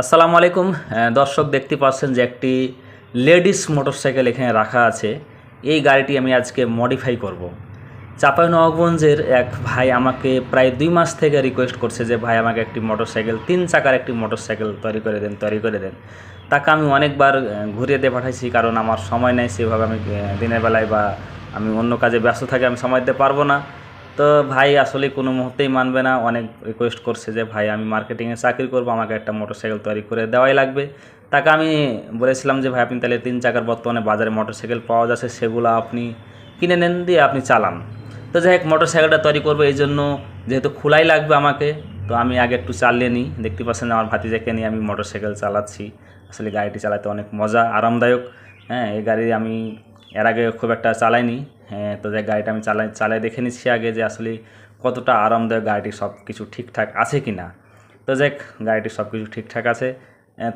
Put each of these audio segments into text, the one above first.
আসসালামু আলাইকুম। দর্শক দেখতে পাচ্ছেন যে একটি লেডিস মোটরসাইকেল এখানে রাখা আছে। এই গাড়িটি আমি আজকে মডিফাই করব। চাঁপাইনবাবগঞ্জের এক ভাই আমাকে প্রায় দুই মাস থেকে রিকোয়েস্ট করছে যে, ভাই, আমাকে একটি মোটরসাইকেল, তিন চাকার একটি মোটরসাইকেল তৈরি করে দেন, তৈরি করে দেন। তাকে আমি অনেকবার ঘুরিয়ে দিয়ে পাঠাইছি, কারণ আমার সময় নেই, সেভাবে আমি দিনের বেলায় বা আমি অন্য কাজে ব্যস্ত থাকি, আমি সময় দিতে পারব না। তো ভাই আসলে কোনো মুহূর্তেই মানবে না। অনেক রিকোয়েস্ট করছে যে, ভাই, আমি মার্কেটিংয়ে চাকরি করব, আমাকে একটা মোটরসাইকেল তৈরি করে দেওয়াই লাগবে। তাকে আমি বলেছিলাম যে, ভাই, আপনি তাহলে তিন চাকার বর্তমানে বাজারে মোটরসাইকেল পাওয়া যাচ্ছে, সেগুলো আপনি কিনে নেন, দিয়ে আপনি চালান। তো যাই হোক মোটরসাইকেলটা তৈরি করব এই জন্য। যেহেতু খোলাই লাগবে আমাকে, তো আমি আগে একটু চালিয়ে নিই। দেখতে পাচ্ছেন আমার ভাতিজাকে নিয়ে আমি মোটরসাইকেল চালাচ্ছি। আসলে গাড়িটি চালাতে অনেক মজা, আরামদায়ক। হ্যাঁ এই গাড়ি আমি এর আগে খুব একটা চালাইনি। তো যে গাড়িটা আমি চালাই চালাই দেখে নিচ্ছি আগে যে আসলে কতটা আরামদায়ক গাড়িটি সব কিছু ঠিকঠাক আছে কি না তো যাক, গাড়িটি সব কিছু ঠিকঠাক আছে।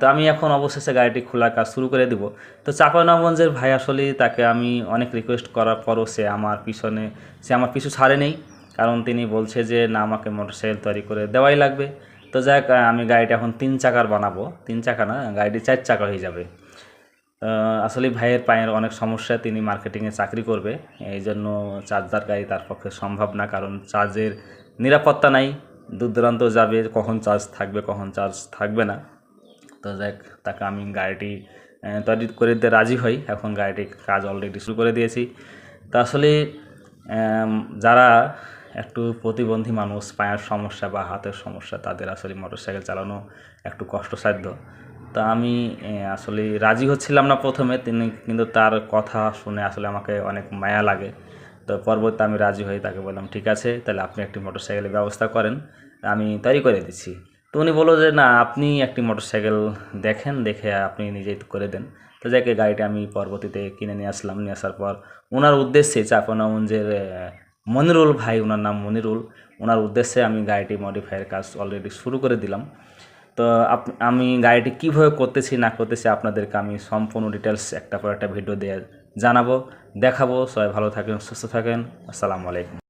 তো আমি এখন অবশেষে গাড়িটি খোলার কাজ শুরু করে দিব। তো চাপানগঞ্জের ভাই আসলে তাকে আমি অনেক রিকোয়েস্ট করার পরও সে আমার পিছনে, সে আমার পিছু ছাড়ে নেই কারণ তিনি বলছে যে, না, আমাকে মোটরসাইকেল তৈরি করে দেওয়াই লাগবে। তো যাক আমি গাড়িটা এখন তিন চাকার বানাবো। তিন চাকা না, গাড়িটি চার চাকা হয়ে যাবে। আসলে ভাইয়ের পায়ের অনেক সমস্যা, তিনি মার্কেটিংয়ে চাকরি করবে। এই জন্য চার্জার গাড়ি তার পক্ষে সম্ভব না, কারণ চার্জের নিরাপত্তা নাই। দূর দূরান্ত যাবে, কখন চার্জ থাকবে, কখন চার্জ থাকবে না। তো যাক, তাকে আমি গাড়িটি তৈরি করে দিতে রাজি হই। এখন গাড়িটির কাজ অলরেডি শুরু করে দিয়েছি। তো আসলে যারা একটু প্রতিবন্ধী মানুষ, পায়ের সমস্যা বা হাতের সমস্যা, তাদের আসলে মোটরসাইকেল চালানো একটু কষ্টসাধ্য। তা আমি আসলে রাজি হচ্ছিলাম না প্রথমে, তিনি কিন্তু তার কথা শুনে আসলে আমাকে অনেক মায়া লাগে। তো পরবর্তী আমি রাজি হয়ে তাকে বললাম, ঠিক আছে, তাহলে আপনি একটি মোটরসাইকেলের ব্যবস্থা করেন, আমি তৈরি করে দিচ্ছি। তো উনি বলল যে, না, আপনি একটি মোটরসাইকেল দেখেন, দেখে আপনি নিজেই করে দেন। তো যাকে গাড়িটা আমি পরবর্তীতে কিনে নিয়ে আসলাম, নিয়ে আসার পর ওনার উদ্দেশ্যে চাপানগঞ্জের মনিরুল ভাই ওনার নাম মনিরুল ওনার উদ্দেশ্যে আমি গাড়িটি মডিফাইয়ের কাজ অলরেডি শুরু করে দিলাম। তো আমি গাড়িটি কীভাবে করতেছি, না করতেছি আপনাদেরকে আমি সম্পূর্ণ ডিটেলস একটা পর একটা ভিডিও দিয়ে জানাব, দেখাবো। সবাই ভালো থাকেন, সুস্থ থাকেন। আসসালামু আলাইকুম।